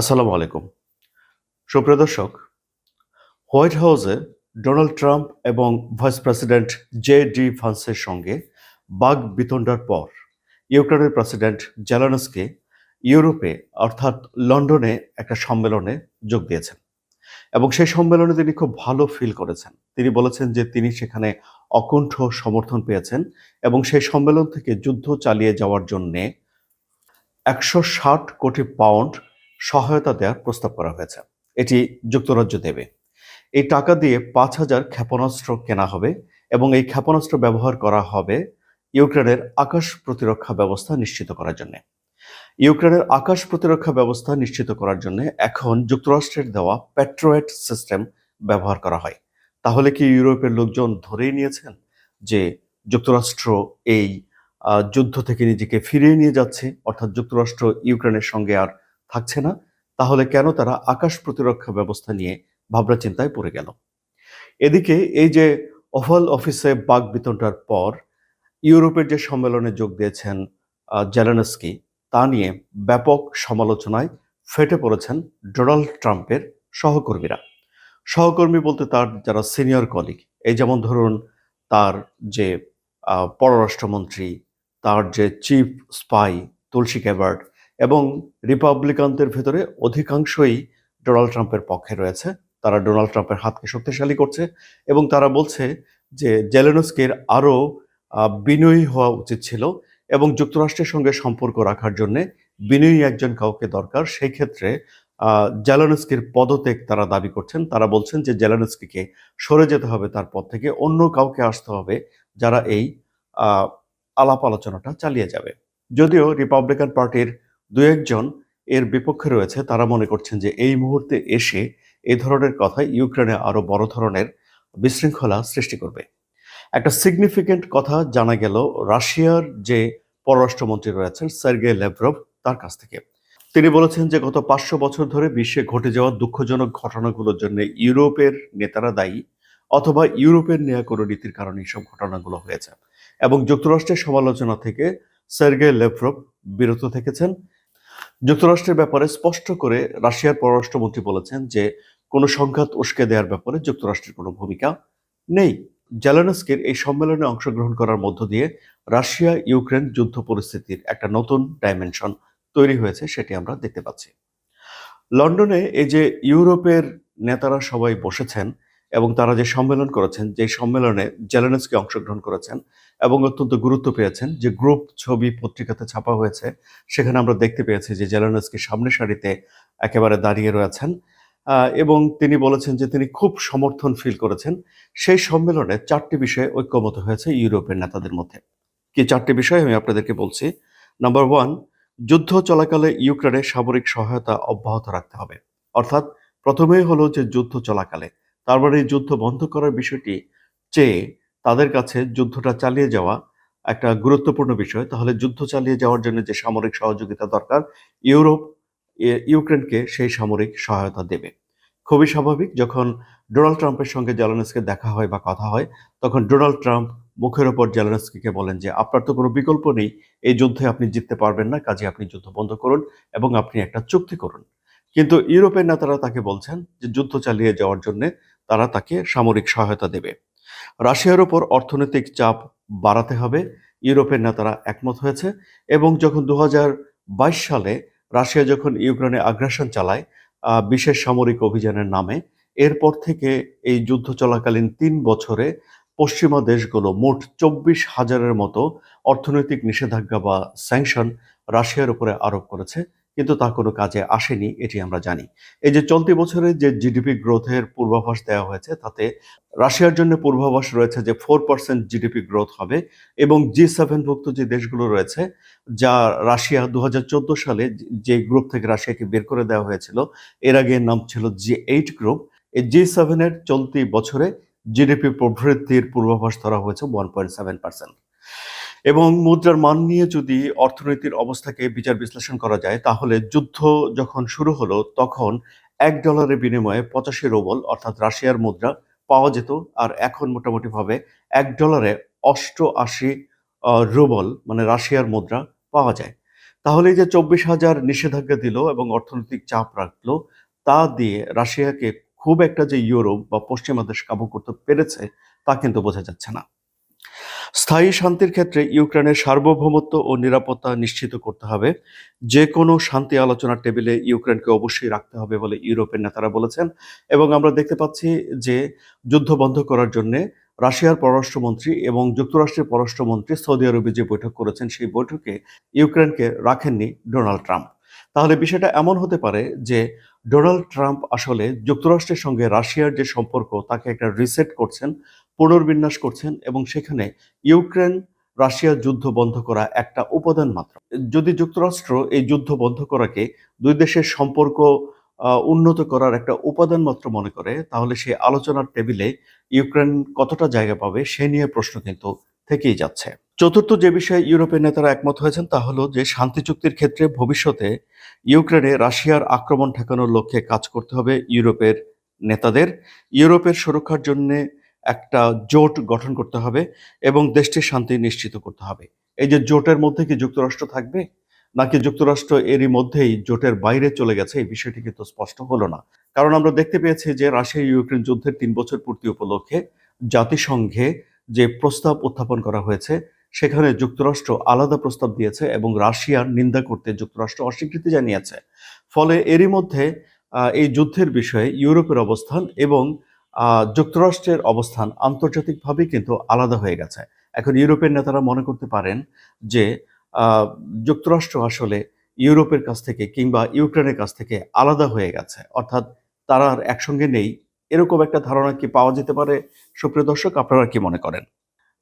আসসালামু আলাইকুম। সুপ্রিয় দর্শক, হোয়াইট হাউসে ডোনাল্ড ট্রাম্প এবং ভাইস প্রেসিডেন্ট জে ডি ভান্সের সঙ্গে বাঘ বিতণ্ডার পর ইউক্রেনের প্রেসিডেন্ট জেলানসকে ইউরোপে, অর্থাৎ লন্ডনে একটা সম্মেলনে যোগ দিয়েছেন। এবং সেই সম্মেলনে তিনি খুব ভালো ফিল করেছেন। তিনি বলেছেন যে তিনি সেখানে অকুণ্ঠ সমর্থন পেয়েছেন এবং সেই সম্মেলন থেকে যুদ্ধ চালিয়ে যাওয়ার জন্যে একশো ষাট কোটি পাউন্ড সহায়তা দেওয়ার প্রস্তাব করা হয়েছে। এটি যুক্তরাজ্য দেবে। এই টাকা দিয়ে পাঁচ হাজার ক্ষেপণাস্ত্র কেনা হবে এবং এই ক্ষেপণাস্ত্র ব্যবহার করা হবে ইউক্রেনের আকাশ প্রতিরক্ষা ব্যবস্থা নিশ্চিত করার জন্য। ইউক্রেনের আকাশ প্রতিরক্ষা ব্যবস্থা নিশ্চিত করার জন্য এখন যুক্তরাষ্ট্রের দেওয়া প্যাট্রোয়েট সিস্টেম ব্যবহার করা হয়। তাহলে কি ইউরোপের লোকজন ধরেই নিয়েছেন যে যুক্তরাষ্ট্র এই যুদ্ধ থেকে নিজেকে ফিরিয়ে নিয়ে যাচ্ছে? অর্থাৎ যুক্তরাষ্ট্র ইউক্রেনের সঙ্গে আর থাকছে না, তাহলে কেন তারা আকাশ প্রতিরক্ষা ব্যবস্থা নিয়ে ভাবনা চিন্তায় পড়ে গেল? এদিকে এই যে ওভাল অফিসে বাগ বিতণ্ডার পর ইউরোপের যে সম্মেলনে যোগ দিয়েছেন জেলেনস্কি, তা নিয়ে ব্যাপক সমালোচনায় ফেটে পড়েছেন ডোনাল্ড ট্রাম্পের সহকর্মীরা। সহকর্মী বলতে তার যারা সিনিয়র কলিগ, এই যেমন ধরুন তার যে পররাষ্ট্রমন্ত্রী, তার যে চিফ স্পাই তুলসী ক্যাবার্ড এবং রিপাবলিকানদের ভেতরে অধিকাংশই ডোনাল্ড ট্রাম্পের পক্ষে রয়েছে। তারা ডোনাল্ড ট্রাম্পের হাতকে শক্তিশালী করছে এবং তারা বলছে যে জেলেনস্কির আরও বিনয়ী হওয়া উচিত ছিল এবং যুক্তরাষ্ট্রের সঙ্গে সম্পর্ক রাখার জন্যে বিনয়ী একজন কাউকে দরকার। সেই ক্ষেত্রে জেলেনস্কির পদত্যাগ তারা দাবি করছেন। তারা বলছেন যে জেলেনস্কিকে সরে যেতে হবে তার পদ থেকে, অন্য কাউকে আসতে হবে যারা এই আলাপ আলোচনাটা চালিয়ে যাবে। যদিও রিপাবলিকান পার্টির দু একজন এর বিপক্ষে রয়েছে। তারা মনে করছেন যে এই মুহূর্তে এসে এ ধরনের কথা ইউক্রেনে আরও বড় ধরনের বিশৃঙ্খলা সৃষ্টি করবে। একটা সিগনিফিকেন্ট কথা জানা গেল রাশিয়ার যে পররাষ্ট্রমন্ত্রী রয়েছেন সার্গে লেভরভ তার কাছ থেকে। তিনি বলেছেন যে গত পাঁচশো বছর ধরে বিশ্বে ঘটে যাওয়া দুঃখজনক ঘটনাগুলোর জন্য ইউরোপের নেতারা দায়ী অথবা ইউরোপের নেয়া কোনো নীতির কারণে এইসব ঘটনাগুলো হয়েছে। এবং যুক্তরাষ্ট্রের সমালোচনা থেকে সার্গে লেভরভ বিরত থেকেছেন। যুক্তরাষ্ট্রের ব্যাপারে স্পষ্ট করে রাশিয়ার পররাষ্ট্রমন্ত্রী বলেছেন যে, কোনো সংঘাত উস্কে দেওয়ার ব্যাপারে যুক্তরাষ্ট্রের কোনো ভূমিকা নেই। জেলেনস্কির এই সম্মেলনে অংশগ্রহণ করার মধ্য দিয়ে রাশিয়া ইউক্রেন যুদ্ধ পরিস্থিতির একটা নতুন ডাইমেনশন তৈরি হয়েছে, সেটি আমরা দেখতে পাচ্ছি। লন্ডনে এই যে ইউরোপের নেতারা সবাই বসেছেন এবং তারা যে সম্মেলন করেছেন, যে সম্মেলনে জেলেনস্কি অংশগ্রহণ করেছেন এবং অত্যন্ত গুরুত্ব পেয়েছেন, যে গ্রুপ ছবি পত্রিকাতে ছাপা হয়েছে, সেখানে আমরা দেখতে পেয়েছি যে জেলেনস্কি সামনের সারিতে একেবারে দাঁড়িয়ে রয়েছেন। এবং তিনি বলেছেন যে তিনি খুব সমর্থন ফিল করেছেন। সেই সম্মেলনে চারটি বিষয়ে ঐক্যমত হয়েছে ইউরোপের নেতাদের মধ্যে। কি চারটি বিষয় আমি আপনাদেরকে বলছি? নাম্বার ওয়ান যুদ্ধ চলাকালে ইউক্রেনে সামরিক সহায়তা অব্যাহত রাখতে হবে। অর্থাৎ প্রথমেই হলো যে যুদ্ধ চলাকালে তার মানে এই যুদ্ধ বন্ধ করার বিষয়টি চেয়ে তাদের কাছে যুদ্ধটা চালিয়ে যাওয়া একটা গুরুত্বপূর্ণ বিষয়। তাহলে যুদ্ধ চালিয়ে যাওয়ার জন্য যে সামরিক সহযোগিতা দরকার, ইউরোপ ইউক্রেনকে সেই সামরিক সহায়তা দেবে। খুবই স্বাভাবিক, যখন ডোনাল্ড ট্রাম্পের সঙ্গে জেলেনস্কি দেখা হয় বা কথা হয়, তখন ডোনাল্ড ট্রাম্প মুখের ওপর জেলেনস্কিকে বলেন যে, আপনার তো কোনো বিকল্প নেই, এই যুদ্ধে আপনি জিততে পারবেন না, কাজে আপনি যুদ্ধ বন্ধ করুন এবং আপনি একটা চুক্তি করুন। কিন্তু ইউরোপের নেতারা তাকে বলছেন যে, যুদ্ধ চালিয়ে যাওয়ার জন্য তারা তাকে সামরিক সহায়তা দেবে। রাশিয়ার ওপর অর্থনৈতিক চাপ বাড়াতে হবে, ইউরোপের নেতারা একমত হয়েছে এবং যখন দু হাজার বাইশ সালে রাশিয়া যখন ইউক্রেনে আগ্রাসন চালায় বিশেষ সামরিক অভিযানের নামে, এরপর থেকে এই যুদ্ধ চলাকালীন তিন বছরে পশ্চিমা দেশগুলো মোট চব্বিশ হাজারের মতো অর্থনৈতিক নিষেধাজ্ঞা বা স্যাংশন রাশিয়ার উপরে আরোপ করেছে। কিন্তু তা কোনো কাজে আসেনি, এটি আমরা জানি। এই যে চলতি বছরে যে জিডিপি গ্রোথের পূর্বাভাস দেওয়া হয়েছে, তাতে রাশিয়ার জন্য পূর্বাভাস রয়েছে যে ফোর পার্সেন্ট জিডিপি গ্রোথ হবে এবং জি সেভেনভুক্ত যে দেশগুলো রয়েছে, যা রাশিয়া দু হাজার চোদ্দ সালে যে গ্রুপ থেকে রাশিয়াকে বের করে দেওয়া হয়েছিল, এর আগে নাম ছিল জি এইট গ্রুপ। এই জি সেভেনের চলতি বছরে জিডিপি প্রবৃদ্ধির পূর্বাভাস ধরা হয়েছে ওয়ান পয়েন্ট সেভেন পার্সেন্ট এবং মুদ্রার মান নিয়ে যদি অর্থনীতির অবস্থাকে বিচার বিশ্লেষণ করা যায় তাহলে যুদ্ধ যখন শুরু হলো তখন এক ডলারের বিনিময়ে পঁচাশি রোবল অর্থাৎ রাশিয়ার মুদ্রা পাওয়া যেত। আর এখন মোটামুটি ভাবে এক ডলারে অষ্টআশি আহ, রুবল মানে রাশিয়ার মুদ্রা পাওয়া যায়। তাহলে যে চব্বিশ হাজার নিষেধাজ্ঞা দিল এবং অর্থনৈতিক চাপ রাখল তা দিয়ে রাশিয়াকে খুব একটা যে ইউরোপ বা পশ্চিমা দেশ কাবু করতে পেরেছে তা কিন্তু বোঝা যাচ্ছে না। স্থায়ী শান্তির ক্ষেত্রে ইউক্রেনের সার্বভৌমত্ব ও নিরাপত্তা নিশ্চিত করতে হবে। যে কোনো শান্তি আলোচনার টেবিলে ইউক্রেনকে অবশ্যই রাখতে হবে বলে ইউরোপের নেতারা বলেছেন এবং আমরা দেখতে পাচ্ছি যে যুদ্ধ বন্ধ করার জন্য রাশিয়ার পররাষ্ট্রমন্ত্রী এবং যুক্তরাষ্ট্রের পররাষ্ট্রমন্ত্রী সৌদি আরবে যে বৈঠক করেছেন সেই বৈঠকে ইউক্রেনকে রাখেননি ডোনাল্ড ট্রাম্প। তাহলে বিষয়টা এমন হতে পারে যে ডোনাল্ড ট্রাম্প আসলে যুক্তরাষ্ট্রের সঙ্গে রাশিয়ার যে সম্পর্ক তাকে একটা রিসেট করছেন পুনর্বিন্যাস করছেন এবং সেখানে ইউক্রেন, রাশিয়া যুদ্ধ বন্ধ করা একটা উপাদান মাত্র। যদি যুক্তরাষ্ট্র এই যুদ্ধ বন্ধ করাকে দুই দেশের সম্পর্ক উন্নত করার একটা উপাদান মাত্র মনে করে, তাহলে সেই আলোচনার টেবিলে ইউক্রেন কতটা জায়গা পাবে সে নিয়ে প্রশ্ন কিন্তু থেকেই যাচ্ছে। চতুর্থ যে বিষয়ে ইউরোপের নেতারা একমত হয়েছেন তা হলো যে শান্তি চুক্তির ক্ষেত্রে ভবিষ্যতে ইউক্রেনে রাশিয়ার আক্রমণ ঠেকানোর লক্ষ্যে কাজ করতে হবে ইউরোপের নেতাদের। ইউরোপের সুরক্ষার জন্য একটা জোট গঠন করতে হবে এবং দেশটির শান্তি নিশ্চিত করতে হবে। এই যে জোটের মধ্যে কি যুক্তরাষ্ট্র থাকবে, নাকি যুক্তরাষ্ট্র এরই মধ্যেই জোটের বাইরে চলে গেছে, এই বিষয়টি কিন্তু স্পষ্ট হলো না। কারণ আমরা দেখতে পেয়েছি যে রাশিয়া, ইউক্রেন যুদ্ধের তিন বছর পূর্তি উপলক্ষে জাতিসংঘে যে প্রস্তাব উত্থাপন করা হয়েছে, সেখানে যুক্তরাষ্ট্র আলাদা প্রস্তাব দিয়েছে এবং রাশিয়ার নিন্দা করতে যুক্তরাষ্ট্র অস্বীকৃতি জানিয়েছে। ফলে এরই মধ্যে এই যুদ্ধের বিষয়ে ইউরোপের অবস্থান এবং যুক্তরাষ্ট্রের অবস্থান আন্তর্জাতিকভাবে কিন্তু আলাদা হয়ে গেছে। এখন ইউরোপের নেতারা মনে করতে পারেন যে যুক্তরাষ্ট্র আসলে ইউরোপের কাছ থেকে কিংবা ইউক্রেনের কাছ থেকে আলাদা হয়ে গেছে। অর্থাৎ তারা আর একসঙ্গে নেই। এরকম একটা ধারণা কি পাওয়া যেতে পারে? সুপ্রিয় দর্শক, আপনারা কি মনে করেন?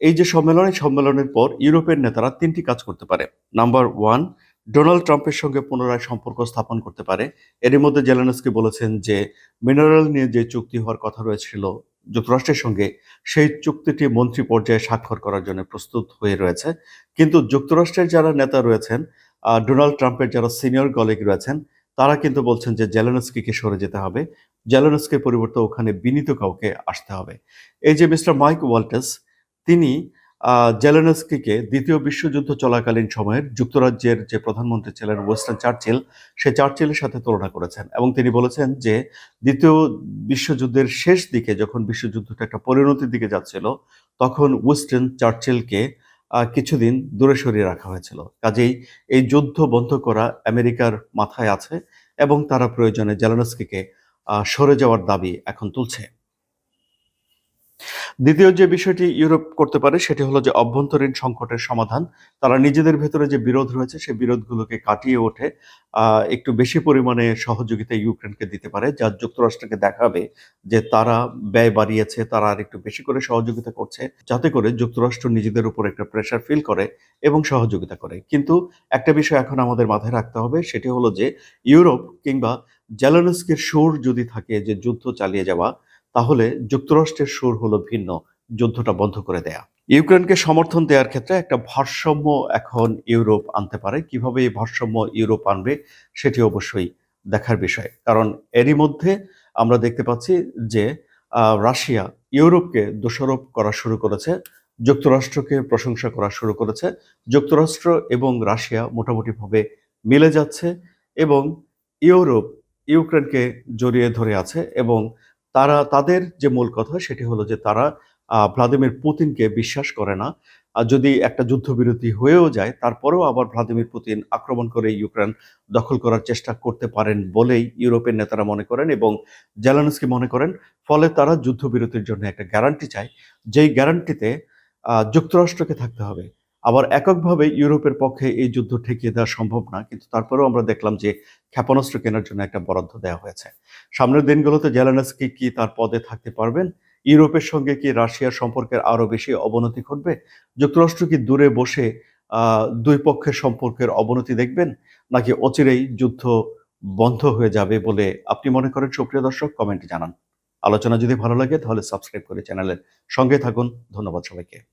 এই যে সম্মেলন সম্মেলনের পর ইউরোপের নেতারা তিনটি কাজ করতে পারে। নাম্বার ওয়ান ডোনাল্ড ট্রাম্পের সঙ্গে পুনরায় সম্পর্ক স্থাপন করতে পারে। এরই মধ্যে জেলেনস্কি বলেছেন যে, মিনারেল নিয়ে যে চুক্তি হওয়ার কথা রয়েছিল যুক্তরাষ্ট্রের সঙ্গে, সেই চুক্তিটি মন্ত্রী পর্যায়ে স্বাক্ষর করার জন্য প্রস্তুত হয়ে রয়েছে। কিন্তু যুক্তরাষ্ট্রের যারা নেতা রয়েছেন ডোনাল্ড ট্রাম্পের যারা সিনিয়র কলিগ রয়েছেন, তারা কিন্তু বলছেন যে, জেলেনস্কিকে সরে যেতে হবে। জেলেনস্কির পরিবর্তে ওখানে বিনীত কাউকে আসতে হবে। এই যে মিস্টার মাইক ওয়াল্টেস, তিনি জেলেনস্কিকে দ্বিতীয় বিশ্বযুদ্ধ চলাকালীন সময়ের যুক্তরাজ্যের যে প্রধানমন্ত্রী ছিলেন ওয়েস্টার্ন চার্চিল, সে চার্চিলের সাথে তুলনা করেছেন এবং তিনি বলেছেন যে দ্বিতীয় বিশ্বযুদ্ধের শেষ দিকে যখন বিশ্বযুদ্ধটা একটা পরিণতির দিকে যাচ্ছিল, তখন ওয়েস্টার্ন চার্চিলকে কিছুদিন দূরে সরিয়ে রাখা হয়েছিল। কাজেই এই যুদ্ধ বন্ধ করা আমেরিকার মাথায় আছে এবং তারা প্রয়োজনে জেলেনস্কিকে সরে যাওয়ার দাবি এখন তুলছে। দ্বিতীয় যে বিষয়টি ইউরোপ করতে পারে, সেটি হলো যে অভ্যন্তরীণ সংকটের সমাধান। তারা নিজেদের ভেতরে যে বিরোধ রয়েছে, সেই বিরোধগুলোকে কাটিয়ে ওঠে। একটু বেশি পরিমাণে সহযোগিতা ইউক্রেনকে দিতে পারে, যা যুক্তরাষ্ট্রকে দেখাবে যে তারা ব্যয় বাড়িয়েছে, তারা আর একটু বেশি করে সহযোগিতা করছে, যাতে করে যুক্তরাষ্ট্র নিজেদের উপর একটা প্রেশার ফিল করে এবং সহযোগিতা করে। কিন্তু একটা বিষয় এখন আমাদের মাথায় রাখতে হবে, সেটি হলো যে ইউরোপ কিংবা জেলানস্কির সুর যদি থাকে যে যুদ্ধ চালিয়ে যাওয়া তাহলে যুক্তরাষ্ট্রের সুর হলো ভিন্ন। যুদ্ধটা বন্ধ করে দেয়া। ইউক্রেনকে সমর্থন দেওয়ার ক্ষেত্রে একটা ভারসাম্য এখন ইউরোপ আনতে পারে। কীভাবে এই ভারসাম্য ইউরোপ আনবে সেটি অবশ্যই দেখার বিষয়। কারণ এরই মধ্যে আমরা দেখতে পাচ্ছি যে রাশিয়া ইউরোপকে দোষারোপ করা শুরু করেছে, যুক্তরাষ্ট্রকে প্রশংসা করা শুরু করেছে। যুক্তরাষ্ট্র এবং রাশিয়া মোটামুটিভাবে মিলে যাচ্ছে এবং ইউরোপ ইউক্রেনকে জড়িয়ে ধরে আছে এবং তারা, তাদের যে মূল কথা সেটি হলো যে তারা ভ্লাদিমির পুতিনকে বিশ্বাস করে না। আর যদি একটা যুদ্ধবিরতি হয়েও যায়, তারপরেও আবার ভ্লাদিমির পুতিন আক্রমণ করে ইউক্রেন দখল করার চেষ্টা করতে পারেন বলেই ইউরোপের নেতারা মনে করেন এবং জেলানস্কি মনে করেন। ফলে তারা যুদ্ধবিরতির জন্য একটা গ্যারান্টি চায়। যেই গ্যারান্টিতে যুক্তরাষ্ট্রকে থাকতে হবে। আবার এককভাবে ইউরোপের পক্ষে এই যুদ্ধ ঠেকিয়ে দেওয়া সম্ভব না, কিন্তু তারপরেও আমরা দেখলাম যে ক্ষেপণাস্ত্র কেনার জন্য একটা বরাদ্দ দেওয়া হয়েছে। সামনের দিনগুলোতে জেলানস্কি কি তার পদে থাকতে পারবেন? ইউরোপের সঙ্গে কি রাশিয়ার সম্পর্কের আরও বেশি অবনতি ঘটবে? যুক্তরাষ্ট্র কি দূরে বসে দুই পক্ষের সম্পর্কের অবনতি দেখবেন? নাকি অচিরেই যুদ্ধ বন্ধ হয়ে যাবে বলে আপনি মনে করেন? সুপ্রিয় দর্শক কমেন্টে জানান। আলোচনা যদি ভালো লাগে, তাহলে সাবস্ক্রাইব করে চ্যানেলের সঙ্গে থাকুন। ধন্যবাদ সবাইকে।